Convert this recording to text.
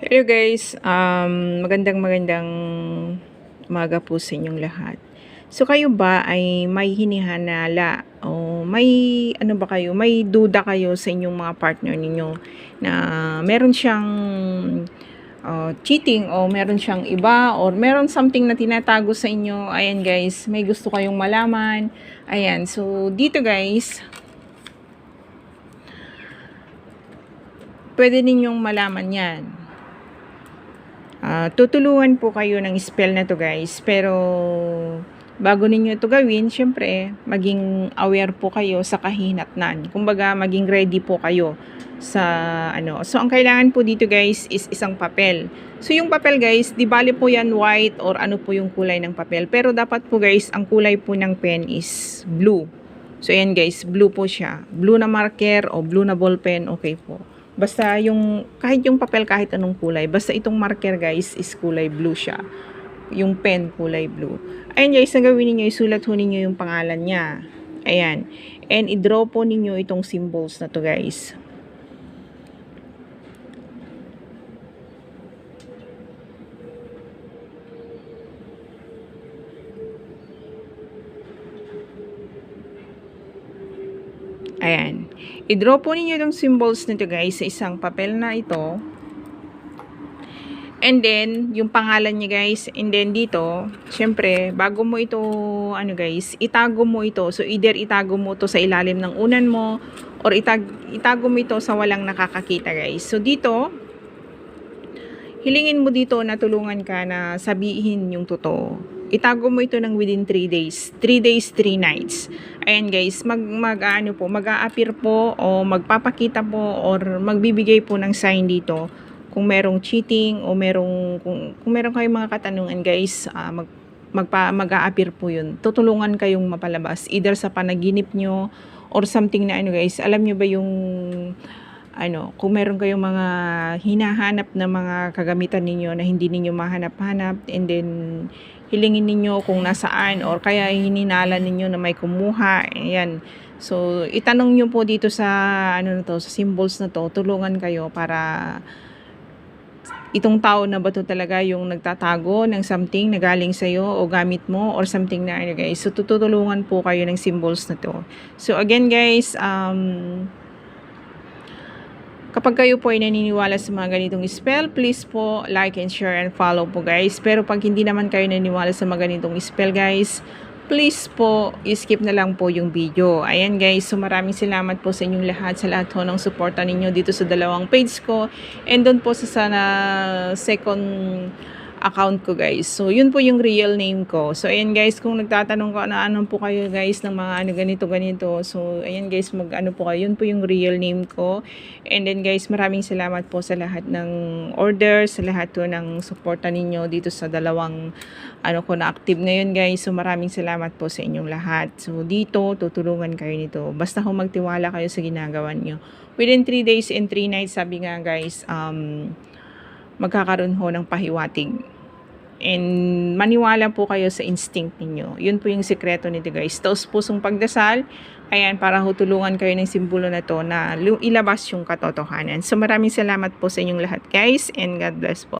Hello guys, um, magandang magandang umaga po sa inyong lahat. So kayo ba ay may hinihanala o may ano ba kayo, may duda kayo sa inyong mga partner ninyo na meron siyang uh, cheating o meron siyang iba or meron something na tinatago sa inyo. Ayan guys, may gusto kayong malaman. Ayan, so dito guys, pwede ninyong malaman yan. Ah, tutulungan po kayo ng spell na to guys. Pero bago ninyo ito gawin, syempre, maging aware po kayo sa kahinatnan. Kumbaga, maging ready po kayo sa ano. So, ang kailangan po dito guys is isang papel. So, yung papel guys, di bali po yan white or ano po yung kulay ng papel. Pero dapat po guys, ang kulay po ng pen is blue. So, ayan guys, blue po siya. Blue na marker o blue na ballpen, okay po. Basta yung, kahit yung papel, kahit anong kulay. Basta itong marker guys is kulay blue siya. Yung pen kulay blue. Ayan guys, ang gawin ninyo, isulat ho ninyo yung pangalan niya. Ayan. And i-draw po ninyo itong symbols na to guys. Ayan. I-draw po ninyo itong symbols nito guys sa isang papel na ito. And then, yung pangalan niya guys, and then dito, syempre, bago mo ito, ano guys, itago mo ito. So, either itago mo to sa ilalim ng unan mo, or itag, itago mo ito sa walang nakakakita guys. So, dito, hilingin mo dito na tulungan ka na sabihin yung totoo. Itago mo ito ng within 3 days. 3 days, 3 nights. Ayan guys, mag, mag ano po, mag-a-appear po o magpapakita po or magbibigay po ng sign dito kung merong cheating o merong kung, kung meron kayong mga katanungan guys, uh, mag magpa mag-a-appear po 'yun. Tutulungan kayong mapalabas either sa panaginip nyo or something na ano guys. Alam nyo ba yung ano, kung meron kayong mga hinahanap na mga kagamitan ninyo na hindi ninyo mahanap-hanap and then hilingin ninyo kung nasaan or kaya hininala ninyo na may kumuha. Ayan. So, itanong nyo po dito sa ano na to, sa symbols na to, tulungan kayo para itong tao na ba to talaga yung nagtatago ng something na galing sa'yo o gamit mo or something na ano guys. So, tutulungan po kayo ng symbols na to. So, again guys, um, Kapag kayo po ay naniniwala sa mga ganitong spell, please po like and share and follow po guys. Pero pag hindi naman kayo naniniwala sa mga ganitong spell guys, please po, skip na lang po yung video. Ayan guys, so maraming salamat po sa inyong lahat, sa lahat ho ng suporta ninyo dito sa dalawang page ko. And doon po sa sana second account ko guys. So yun po yung real name ko. So ayan guys, kung nagtatanong ko na ano po kayo guys ng mga ano ganito ganito. So ayan guys, mag ano po kayo. Yun po yung real name ko. And then guys, maraming salamat po sa lahat ng orders, sa lahat po ng suporta ninyo dito sa dalawang ano ko na active ngayon guys. So maraming salamat po sa inyong lahat. So dito, tutulungan kayo nito. Basta kung magtiwala kayo sa ginagawa nyo. Within 3 days and 3 nights, sabi nga guys, um, magkakaroon ho ng pahiwatig. And maniwala po kayo sa instinct ninyo. Yun po yung sikreto nito guys. Taos pusong pagdasal, ayan, para ho tulungan kayo ng simbolo na to na ilabas yung katotohanan. So maraming salamat po sa inyong lahat guys and God bless po.